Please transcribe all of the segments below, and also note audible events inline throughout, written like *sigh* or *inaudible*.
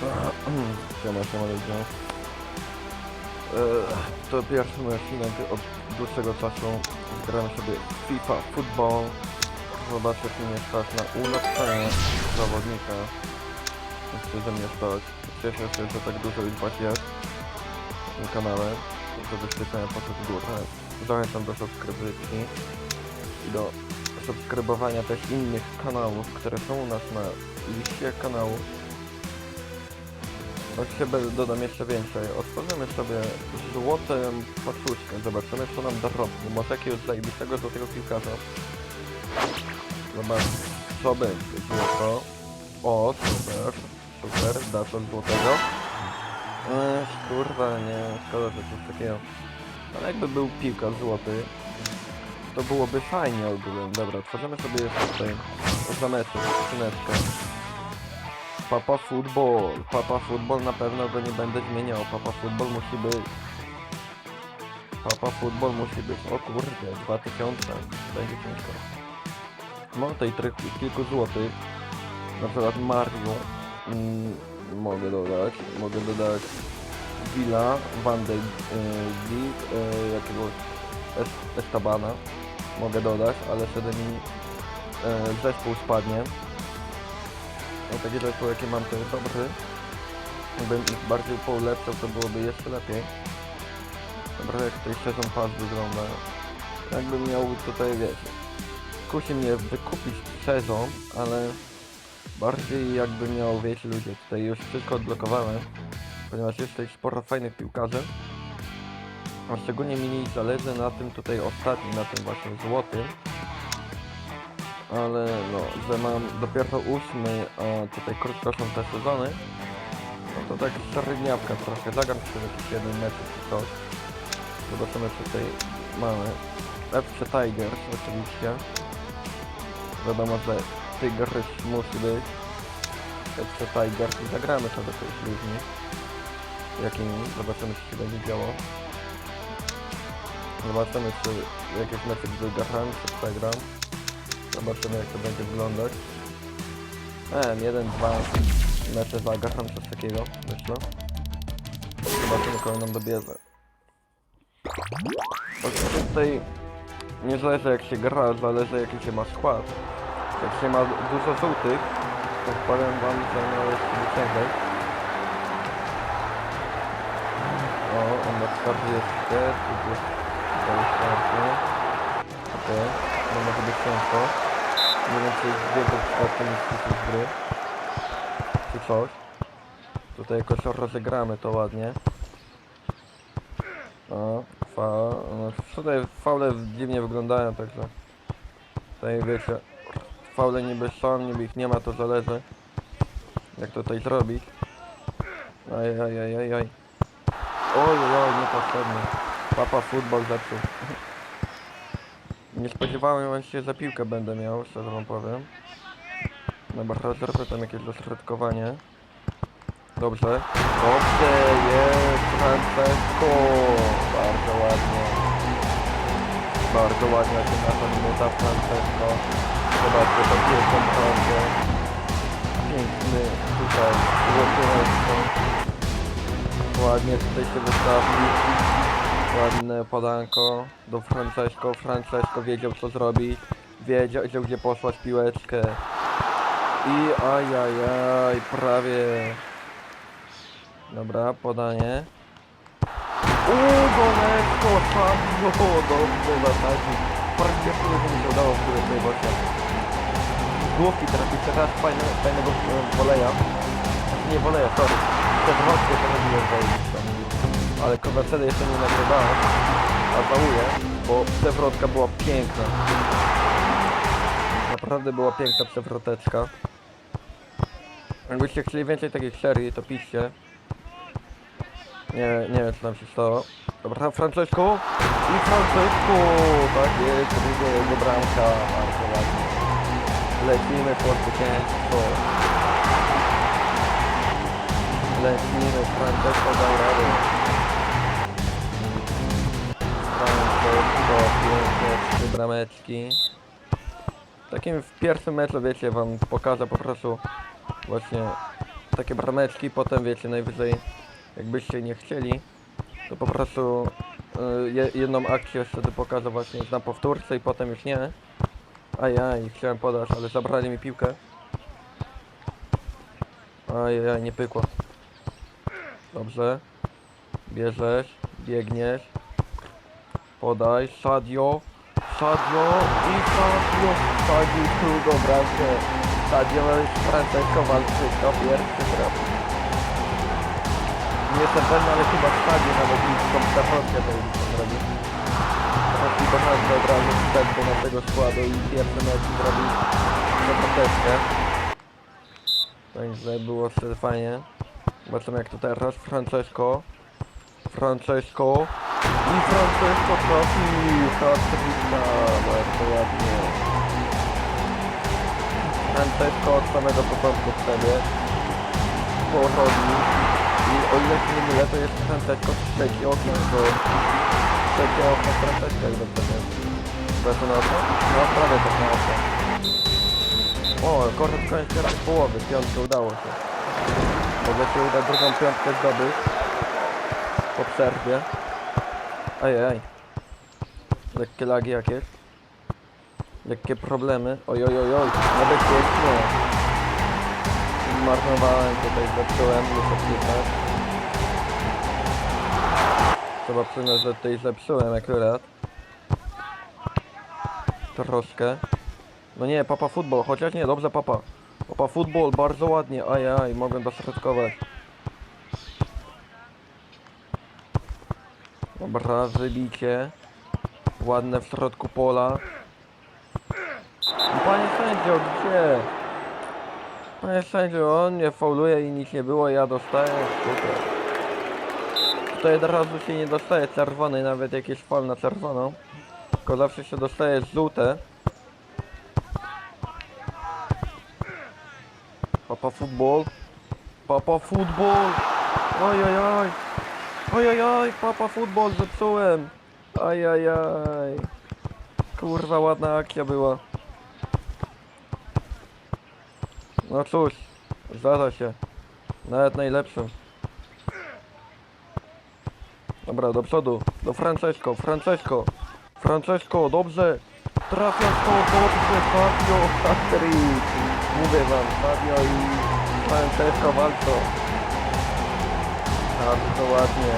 Siema, siema ludzie. Eee, To pierwszy mój odcinek od dłuższego czasu. Gramy sobie FIFA Football. Zobaczę, czy mnie stać na ulepszenie zawodnika. Myślę, że mnie stać. Cieszę się, że tak dużo już was jest na kanale. Że wyświetlenia poszły w górę. Zachęcam do subskrypcji i do subskrybowania też innych kanałów, które są u nas na liście kanałów. Be- dodam jeszcze więcej. Otworzymy sobie złotą paczuszkę. Zobaczymy co nam da robi. Może jakiegoś zajebistego złotego piłkarza. Zobacz co będzie. Złoto. O, super. Super. Da coś złotego. Ech, kurwa, nie. Szkoda, że coś takiego. Ale jakby był piłkarz złoty, to byłoby fajnie ogółem. Dobra, tworzymy sobie jeszcze tutaj zameczek. Papa Football. Papa Football na pewno go nie będę zmieniał. Papa Football musi być. Papa Football musi być. O kurde, 2000. Będzie ciężko. Tutaj trych, kilku złotych. Na przykład Mario. Mm, mogę dodać. Mogę dodać Villa, Van de Beek, y, jakiegoś Es- Estabana. Mogę dodać, ale wtedy mi y, zespół spadnie. No taki zespół jaki mam to jest dobry. Jakbym ich bardziej poulepszał to byłoby jeszcze lepiej. Dobra, jak tutaj sezon pass wygląda. Jakbym miał tutaj wiecie. Kusi mnie wykupić sezon, ale bardziej jakbym miał, wiecie ludzie, tutaj już wszystko odblokowałem. Ponieważ jest tutaj sporo fajnych piłkarzy. A szczególnie mi zależy na tym tutaj ostatnim, na tym właśnie złotym ale no, że mam dopiero ósmy, a tutaj krótko są te sezony, no to tak średniawka trochę, zagram przez jakiś jeden mecz czy coś. Zobaczymy co tutaj mamy. FC Tigers oczywiście. Wiadomo, że Tigers musi być. FC Tigers i zagramy sobie coś ludźmi. Jakimi, zobaczymy co się będzie działo. Zobaczymy czy jakieś mecze wygram, czy przegram. Zobaczymy jak to będzie wyglądać. E, jeden, dwa mecze zagram, coś takiego, myślę. Zobaczymy kogo nam dobierze. Oczywiście tutaj nie zależy jak się gra, zależy jaki się ma skład. Jak się ma dużo żółtych, to powiem wam, że no jest ciężej. O, on ma 40, tu jest 40. Okej, no może być ciężko. Nie wiem czy jest więcej przypadkiem przeciw gry. Czy coś. Tutaj jakoś rozegramy to ładnie. O, fa... No, tutaj faule dziwnie wyglądają, także... Tutaj wiecie... Faule niby są, niby ich nie ma, to zależy. Jak to tutaj zrobić. Aj, aj, aj, aj, aj. Oj, oj, niepotrzebny. Papa futbol zepsuł. *laughs* Nie spodziewałem się, że piłkę będę miał, szczerze wam powiem. Dobra, zrobię tam jakieś dośrodkowanie. Dobrze. Dobrze, jest Francesco. Bardzo ładnie. Bardzo ładnie się na to minuta Francesco. Zobaczcie, to piękną bramkę. Piękny tutaj Ładnie tutaj się wystawił. Ładne podanko do Francesco. Francesco wiedział co zrobić. Wiedział gdzie posłać piłeczkę. I ajajaj, prawie. Dobra, podanie. Uuu, Goneczko, tam, no dobrze zasadził. Praktycznie nie mi się udało w właśnie. Z Główki trafić teraz fajne, fajnego woleja. Nie woleja, sorry. Przewrotkę to robiłem zajebistą. Ale konwersacyjnie jeszcze nie nagrywałem. A żałuję, bo przewrotka była piękna. Naprawdę była piękna przewroteczka. Jakbyście chcieli więcej takich serii, to piszcie. Nie, nie wiem co nam się stało. Dobra, Francesco. I Francesco! Tak jest, druga jego bramka. Bardzo ładnie. Lecimy po zwycięstwo. Lecimy, Francesco dał radę. Brameczki. Takim w pierwszym meczu, wiecie, wam pokażę po prostu właśnie takie brameczki, potem wiecie, najwyżej jakbyście nie chcieli, to po prostu y, je, jedną akcję wtedy pokażę właśnie na powtórce i potem już nie. Ajaj, chciałem podać, ale zabrali mi piłkę. Ajaj, nie pykło. Dobrze. Bierzesz, biegniesz. Podaj, Sadio. Sadio i Sadio. Sadio tu dobra, się. Sadio z Francesco walczy, to pierwszy traf. Nie jestem pewny, ale chyba Sadio nawet mi tą startowkę to już zrobi. Taki bohater od razu wstęp do naszego składu i pierwszy mecz zrobił zapoteczkę. Także było wtedy fajnie. Zobaczymy jak to teraz. Francesco. Francesco. I Francesco trafił. Hatryka. Bardzo ładnie. Francesco od samego początku w sobie pochodzi. I o ile się nie mylę, to jest Francesco trzecie okno, to trzecie okno Francesco, jak dobrze wiem. Proszę na oko? No, prawie tak na oko. O, koniec kończy raz połowy, piątkę udało się. Może się uda drugą piątkę zdobyć. Po przerwie. Ajaj. Lekkie lagi jakieś. Lekkie problemy. Oj, oj, oj, oj. Niebezpiecznie. Zmarnowałem tutaj, zepsułem, muszę przyznać. Trzeba przyznać, że tutaj zepsułem akurat. Troszkę. No nie, papa futbol, chociaż nie, dobrze papa. Papa futbol, bardzo ładnie, ajaj, mogłem dośrodkować. Dobra, wybicie. Ładne w środku pola. I Panie sędzio, gdzie? Panie sędzio, on mnie fauluje i nic nie było, ja dostaję. Tutaj od razu się nie dostaje czerwonej, nawet jak jest fal na czerwoną. Tylko zawsze się dostaje żółte. Papa futbol. Papa futbol. Oj, oj, oj. Oj, oj, oj, papa futbol zepsułem. Aj, aj, aj. Kurwa, ładna akcja była. No cóż, zdarza się. Nawet najlepszym. Dobra, do przodu. Do Francesco, Francesco. Francesco, dobrze. Trafia w to dobrze, Fabio, hat-trick. Mówię wam, Fabio i Francesco walczą. Bardzo ładnie.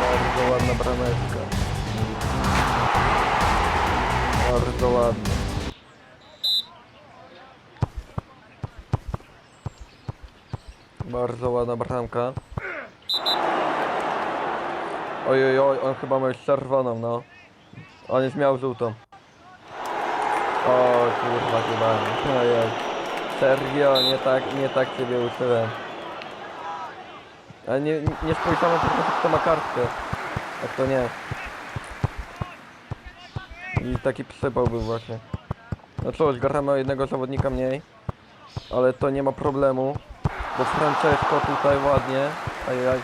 Bardzo ładna brameczka. Bardzo ładnie. Bardzo ładna bramka. Oj, oj, on chyba ma już czerwoną, no. On już miał żółtą. O kurwa chyba. Ojej. Serio, nie tak, nie tak ciebie uczyłem. Ale nie, nie spojrzałem po prostu kto ma kartkę. A kto nie. I taki przypał właśnie. No cóż, gramy o jednego zawodnika mniej. Ale to nie ma problemu. Bo Francesco tutaj ładnie. Ajaj.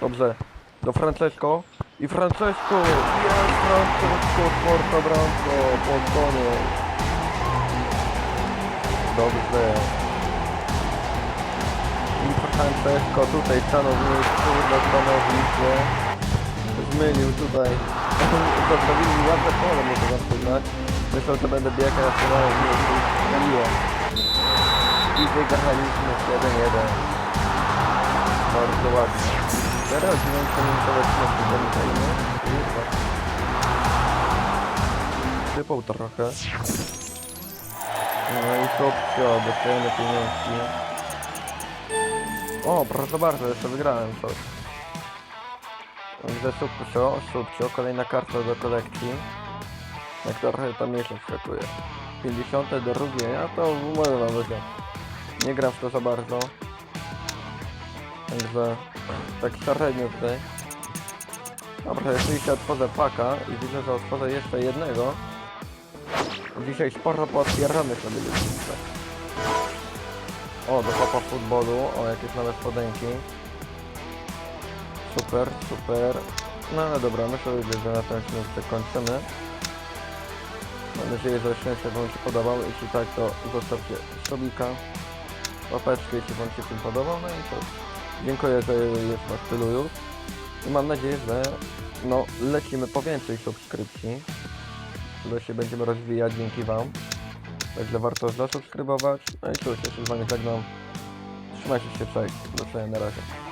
Dobrze. Do Francesco. I Francesco! Jest Francesco! Czwarta bramka! Koniec. Dobrze. Francesco tutaj stanął w miejscu dla stanowiska. Zmylił tutaj. *laughs* Zostawili mi ładne pole, muszę wam przyznać. Myślał, że będę biegał, a stanąłem w miejscu strzeliłem. I wygraliśmy 7-1. Bardzo ładnie. Teraz nie mi to lecimy pamiętajmy. Sypał trochę. No i kopcio, dostajemy pieniążki. O, proszę bardzo, jeszcze wygrałem coś. Widzę subcio, subcio, kolejna karta do kolekcji. Jak trochę tam jeszcze wskakuje. 52, ja to mówię wam wygląd. Nie gram w to za bardzo. Także tak średnio tutaj. Dobra, jeżeli się otworzę paka i widzę, że otworzę jeszcze jednego. Dzisiaj sporo pootwieramy sobie ludzi. O, do papa futbolu, o jakieś nowe spodenki. Super, super. No ale dobra, myślę, że na tym się kończymy. Mam nadzieję, że szczęście Wam się podobał. Jeśli tak, to zostawcie subika, łapeczkę, jeśli Wam się film podobał. No i to dziękuję, że jest Was tylu już. I mam nadzieję, że no, lecimy po więcej subskrypcji, które się będziemy rozwijać dzięki Wam. Także warto zasubskrybować. No i cóż, jeszcze z Wami żegnam. Trzymajcie się, cześć. Do zobaczenia na razie.